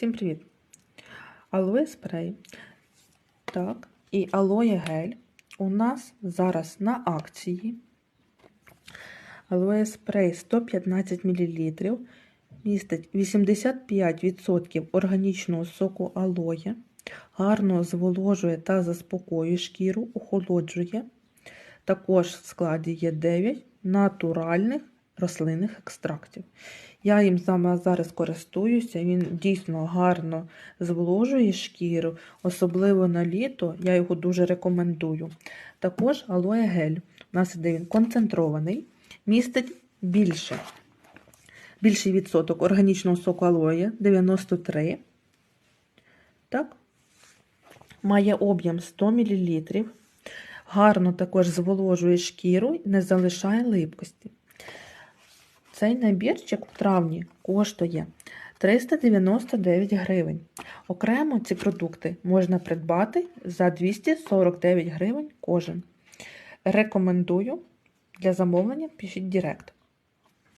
Всім привіт! Алоє спрей. Так, і алоє гель у нас зараз на акції. Алоє спрей 115 мл. Містить 85% органічного соку алоє, гарно зволожує та заспокоює шкіру, охолоджує. Також в складі є 9 натуральних рослинних екстрактів. Я їм саме зараз користуюся, він дійсно гарно зволожує шкіру, особливо на літо, я його дуже рекомендую. Також алоє гель. У нас іде він концентрований, містить більше. Більший відсоток органічного соку алоє 93. Так. Має об'єм 100 мл. Гарно також зволожує шкіру не залишає липкості. Цей набірчик в травні коштує 399 гривень. Окремо ці продукти можна придбати за 249 гривень кожен. Рекомендую для замовлення пишіть Директ.